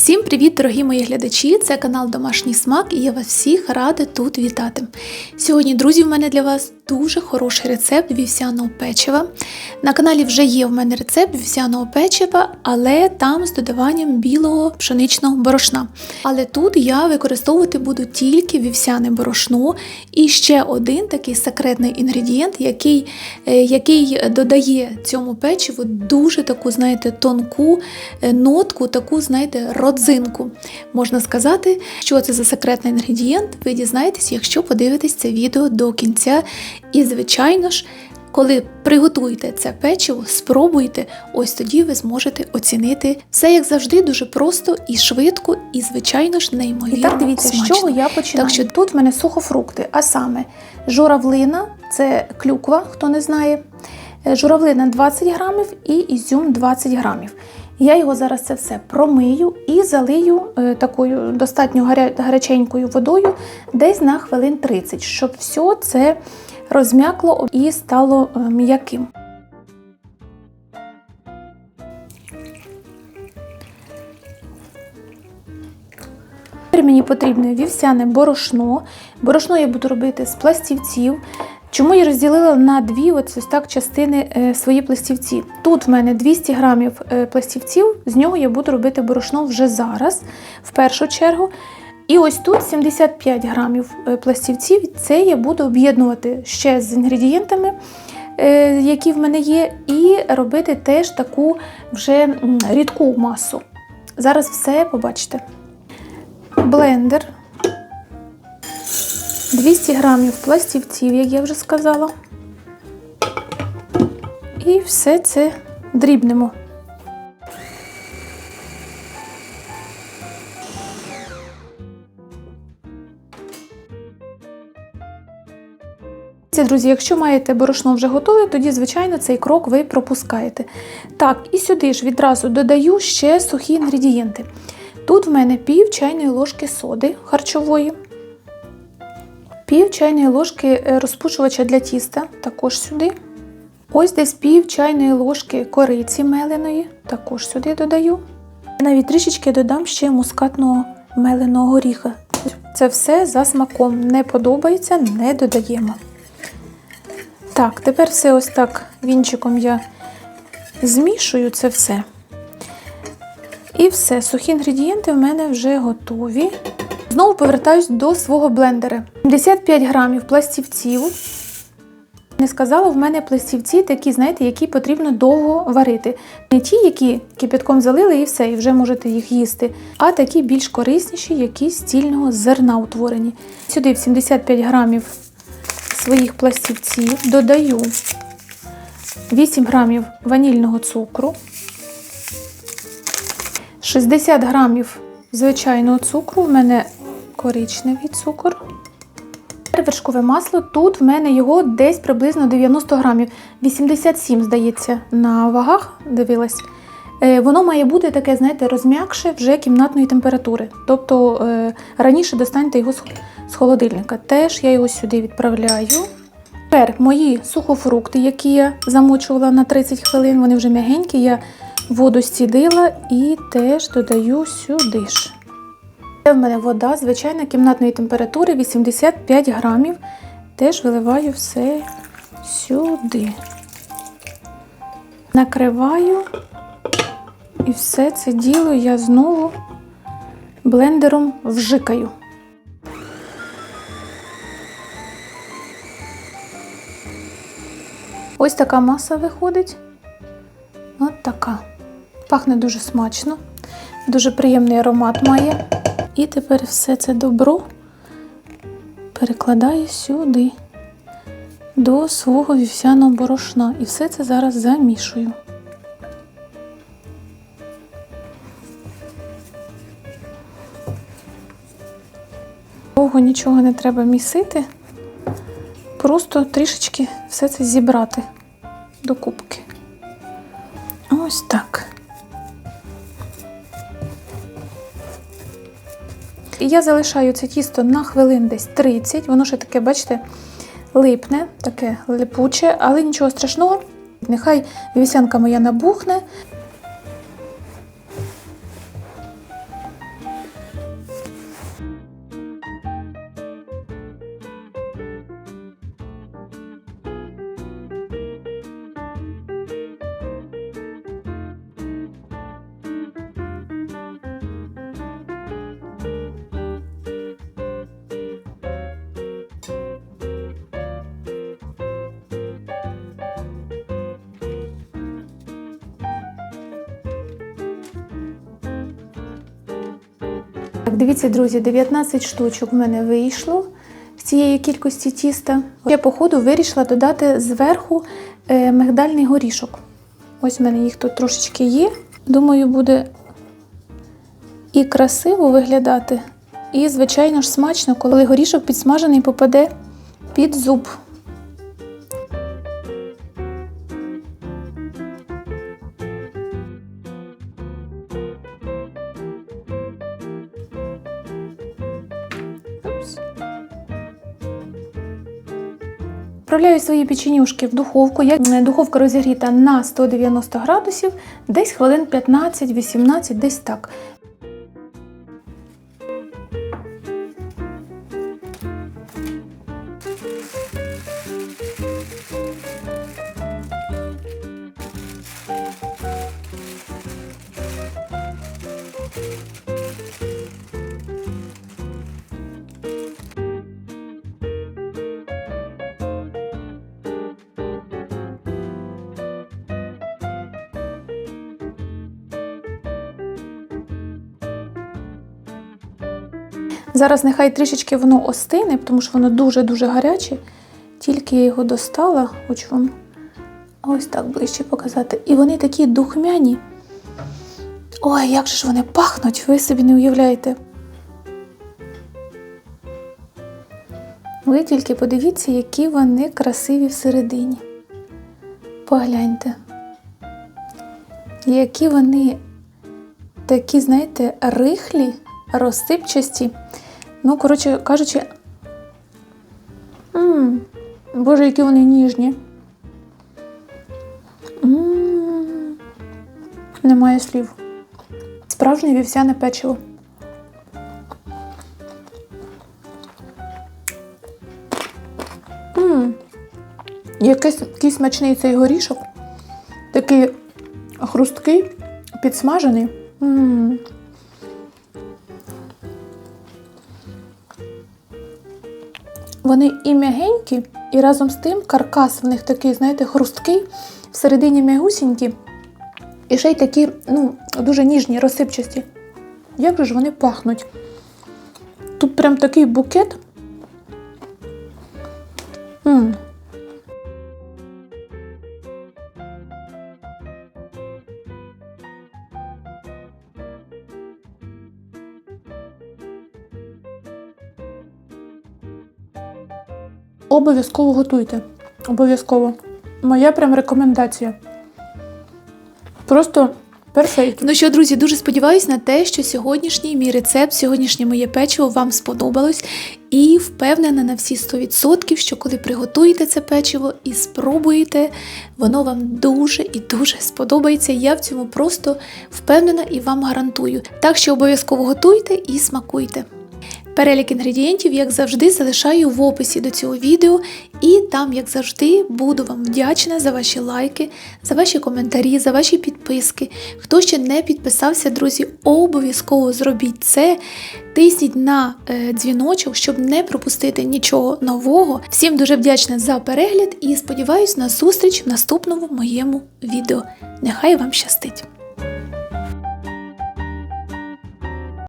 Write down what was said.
Всім привіт, дорогі мої глядачі! Це канал Домашній Смак і я вас всіх рада тут вітати. Сьогодні, друзі, в мене для вас дуже хороший рецепт вівсяного печива. На каналі вже є в мене рецепт вівсяного печива, але там з додаванням білого пшеничного борошна. Але тут я використовувати буду тільки вівсяне борошно і ще один такий секретний інгредієнт, який, е, який додає цьому печиву дуже таку, знаєте, тонку е, нотку, таку, знаєте, родзинку. Можна сказати, що це за секретний інгредієнт, ви дізнаєтесь, якщо подивитесь це відео до кінця. І, звичайно ж, коли приготуєте це печиво, спробуйте, ось тоді ви зможете оцінити все, як завжди, дуже просто і швидко, і, звичайно ж, неймовірно І так дивіться, з чого я починаю. Так що тут в мене сухофрукти, а саме журавлина це клюква, хто не знає. Е, Журавлина 20 грамів і ізюм 20 грамів. Я його зараз це все промию і залию е, такою достатньо гаря- гаряченькою водою десь на хвилин 30, щоб все це розм'якло і стало е, м'яким. Тепер мені потрібне вівсяне борошно. Борошно я буду робити з пластівців. Чому я розділила на дві ось так частини е, свої пластівці? Тут в мене 200 грамів е, пластівців, з нього я буду робити борошно вже зараз, в першу чергу. І ось тут 75 грамів е, пластівців. Це я буду об'єднувати ще з інгредієнтами, е, які в мене є, і робити теж таку вже рідку масу. Зараз все побачите блендер, 200 грамів пластівців, як я вже сказала. І все це дрібнемо. Це, друзі, якщо маєте борошно вже готове, тоді, звичайно, цей крок ви пропускаєте. Так, і сюди ж відразу додаю ще сухі інгредієнти. Тут в мене пів чайної ложки соди харчової, пів чайної ложки е, розпушувача для тіста, також сюди. Ось десь пів чайної ложки кориці меленої, також сюди додаю. Навіть трішечки додам ще мускатного меленого горіха. Це все за смаком. Не подобається, не додаємо. Так, тепер все ось так вінчиком я змішую це все. І все, сухі інгредієнти в мене вже готові. Знову повертаюсь до свого блендера. 75 грамів пластівців. Не сказала, в мене пластівці такі, знаєте, які потрібно довго варити. Не ті, які кипятком залили і все, і вже можете їх їсти, а такі більш корисніші, які з цільного зерна утворені. Сюди в 75 грамів своїх пластівців додаю 8 грамів ванільного цукру. 60 грамів звичайного цукру, в мене коричневий цукор. Вершкове масло, тут в мене його десь приблизно 90 грамів. 87, здається, на вагах дивилась. Е, Воно має бути таке, знаєте, розм'якше вже кімнатної температури. Тобто е, раніше достаньте його з- холодильника. Теж я його сюди відправляю. Тепер мої сухофрукти, які я замочувала на 30 хвилин, вони вже м'ягенькі. Я воду стідила і теж додаю сюди ж. Це в мене вода, звичайна кімнатної температури 85 грамів. Теж виливаю все сюди. Накриваю. І все це діло я знову блендером вжикаю. Ось така маса виходить. От така. Пахне дуже смачно, дуже приємний аромат має. І тепер все це добро перекладаю сюди, до свого вівсяного борошна. І все це зараз замішую. Довго нічого не треба місити, просто трішечки все це зібрати до кубки. Ось так. І я залишаю це тісто на хвилин десь 30. Воно ще таке, бачите, липне, таке липуче, але нічого страшного. Нехай вівсянка моя набухне. Так, дивіться, друзі, 19 штучок в мене вийшло з цієї кількості тіста. Я, по ходу, вирішила додати зверху е, мигдальний горішок. Ось в мене їх тут трошечки є. Думаю, буде і красиво виглядати, і, звичайно ж, смачно, коли горішок підсмажений попаде під зуб. Вправляю свої печенюшки в духовку. Духовка розігріта на 190 градусів, десь хвилин 15-18, десь так. Зараз нехай трішечки воно остине, тому що воно дуже-дуже гаряче. Тільки я його достала, хочу вам ось так ближче показати. І вони такі духмяні. Ой, як же ж вони пахнуть, ви собі не уявляєте. Ви тільки подивіться, які вони красиві всередині. Погляньте. Які вони такі, знаєте, рихлі, розсипчасті. Ну, коротше кажучи, м боже, які вони ніжні. м Немає слів. Справжнє вівсяне печиво. м Якийсь, який смачний цей горішок. Такий хрусткий, підсмажений. м Вони і м'ягенькі, і разом з тим каркас в них такий, знаєте, хрусткий, всередині м'ягусінькі, і ще й такі, ну, дуже ніжні, розсипчасті. Як же ж вони пахнуть? Тут прям такий букет. Обов'язково готуйте. Обов'язково. Моя прям рекомендація. Просто перфект. Ну що, друзі, дуже сподіваюся на те, що сьогоднішній мій рецепт, сьогоднішнє моє печиво вам сподобалось. І впевнена на всі 100%, що коли приготуєте це печиво і спробуєте, воно вам дуже і дуже сподобається. Я в цьому просто впевнена і вам гарантую. Так що обов'язково готуйте і смакуйте. Перелік інгредієнтів, як завжди, залишаю в описі до цього відео, і там, як завжди, буду вам вдячна за ваші лайки, за ваші коментарі, за ваші підписки. Хто ще не підписався, друзі, обов'язково зробіть це. Тисніть на е, дзвіночок, щоб не пропустити нічого нового. Всім дуже вдячна за перегляд і сподіваюсь на зустріч в наступному моєму відео. Нехай вам щастить!